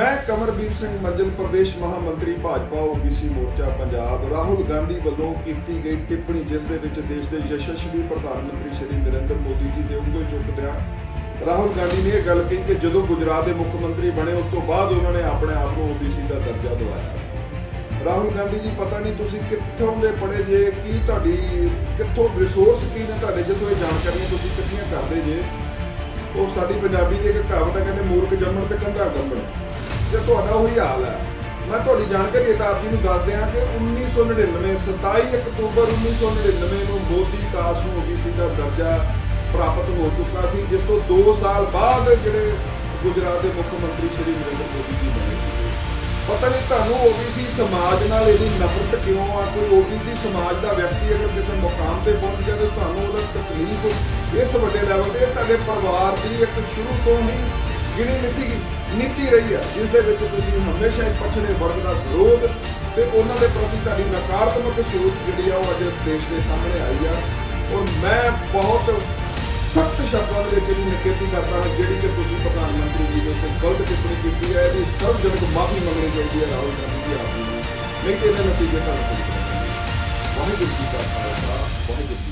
ਮੈਂ ਕਮਰਵੀਰ ਸਿੰਘ ਮੰਜਲ, ਪ੍ਰਦੇਸ਼ ਮਹਾਮੰਤਰੀ ਭਾਜਪਾ ਓਬੀਸੀ ਮੋਰਚਾ ਪੰਜਾਬ। ਰਾਹੁਲ ਗਾਂਧੀ ਵੱਲੋਂ ਕੀਤੀ ਗਈ ਟਿੱਪਣੀ, ਜਿਸ ਦੇ ਵਿੱਚ ਦੇਸ਼ ਦੇ ਯਸ਼ਸਵੀ ਪ੍ਰਧਾਨ ਮੰਤਰੀ ਸ਼੍ਰੀ ਨਰਿੰਦਰ ਮੋਦੀ ਜੀ ਦੇ ਉਂਗਲ ਚੁੱਕਦਿਆਂ ਰਾਹੁਲ ਗਾਂਧੀ ਨੇ ਇਹ ਗੱਲ ਕਹੀ ਕਿ ਜਦੋਂ ਗੁਜਰਾਤ ਦੇ ਮੁੱਖ ਮੰਤਰੀ ਬਣੇ, ਉਸ ਤੋਂ ਬਾਅਦ ਉਹਨਾਂ ਨੇ ਆਪਣੇ ਆਪ ਨੂੰ ਓਬੀਸੀ ਦਾ ਦਰਜਾ ਦਿਵਾਇਆ। ਰਾਹੁਲ ਗਾਂਧੀ ਜੀ, ਪਤਾ ਨਹੀਂ ਤੁਸੀਂ ਕਿੱਥੋਂ ਦੇ ਪੜੇ ਜੇ, ਕੀ ਤੁਹਾਡੀ, ਕਿੱਥੋਂ ਰਿਸੋਰਸ ਕੀ ਨੇ ਤੁਹਾਡੇ ਜਦੋਂ ਇਹ ਜਾਣਕਾਰੀਆਂ ਤੁਸੀਂ ਕਿੱਥੀਆਂ ਕਰਦੇ ਜੇ। ਉਹ ਸਾਡੀ ਪੰਜਾਬੀ ਦੀ ਇੱਕ ਕਹਾਵਤ ਹੈ, ਕਹਿੰਦੇ ਮੂਰਖ ਜੰਮਣ ਤੇ ਕੰਧਾ ਗੰਮਣ ਤੇ ਤੁਹਾਡਾ ਉਹੀ ਹਾਲ ਹੈ। ਮੈਂ ਤੁਹਾਡੀ ਜਾਣਕਾਰੀ ਤਾਂ ਆਪ ਜੀ ਨੂੰ ਦੱਸ ਦਿਆਂ ਕਿ 1999 27 ਅਕਤੂਬਰ 1999 ਨੂੰ ਮੋਦੀ ਕਾਸ ਨੂੰ ਓਬੀਸੀ ਦਾ ਦਰਜਾ ਪ੍ਰਾਪਤ ਹੋ ਚੁੱਕਾ ਸੀ, ਜਿਸ ਤੋਂ 2 ਸਾਲ ਬਾਅਦ ਜਿਹੜੇ ਗੁਜਰਾਤ ਦੇ ਮੁੱਖ ਮੰਤਰੀ ਸ਼੍ਰੀ ਨਰਿੰਦਰ ਮੋਦੀ ਜੀ ਬਣੇ ਸੀ। ਪਤਾ ਨਹੀਂ ਤੁਹਾਨੂੰ ਓਬੀਸੀ ਸਮਾਜ ਨਾਲ ਇਹਦੀ ਨਫ਼ਰਤ ਕਿਉਂ ਆ? ਕੋਈ ਓਬੀਸੀ ਸਮਾਜ ਦਾ ਵਿਅਕਤੀ ਅਗਰ ਕਿਸੇ ਮੁਕਾਮ ਤੇ ਪਹੁੰਚ ਗਿਆ ਤੇ ਤੁਹਾਨੂੰ ਉਹਦਾ ਤਕਲੀਫ ਇਸ ਵੱਡੇ ਲੈਵਲ ਤੇ ਤੁਹਾਡੇ ਪਰਿਵਾਰ ਦੀ ਇੱਕ ਸ਼ੁਰੂ ਤੋਂ ਹੀ ਗਿਣੀ ਮਿੱਥੀ ਨੀਤੀ ਰਹੀ ਹੈ, ਜਿਸ ਦੇ ਵਿੱਚ ਤੁਸੀਂ ਹਮੇਸ਼ਾ ਇੱਕ ਪਛੜੇ ਵਰਗ ਦਾ ਵਿਰੋਧ ਤੇ ਉਹਨਾਂ ਦੇ ਪ੍ਰਤੀ ਤੁਹਾਡੀ ਨਕਾਰਾਤਮਕ ਸੋਚ ਜਿਹੜੀ ਆ ਉਹ ਅੱਜ ਦੇਸ਼ ਦੇ ਸਾਹਮਣੇ ਆਈ ਆ। ਔਰ ਮੈਂ ਬਹੁਤ ਸਖਤ ਸ਼ਬਦਾਂ ਦੇ ਵਿੱਚ ਇਹਦੀ ਨਿਖੇਧੀ ਕਰਦਾ ਹਾਂ, ਜਿਹੜੀ ਕਿ ਤੁਸੀਂ ਪ੍ਰਧਾਨ ਮੰਤਰੀ ਜੀ ਦੇ ਉੱਤੇ ਗਲਤ ਟਿੱਪਣੀ ਕੀਤੀ ਹੈ, ਇਹਦੀ ਸਭ ਜਨਕ ਮਾਫੀ ਮੰਗਣੀ ਚਾਹੀਦੀ ਹੈ, ਰਾਹੁਲ ਗਾਂਧੀ ਜੀ ਆਪ ਨੂੰ। ਨਹੀਂ ਤੇ ਇਹਦੇ ਨਤੀਜੇ ਤੁਹਾਨੂੰ ਭੁਗਤਣੇ ਵਾਹਿਗੁਰੂ ਜੀ ਕਾ ਖਾਲਸਾ, ਵਾਹਿਗੁਰੂ ਜੀ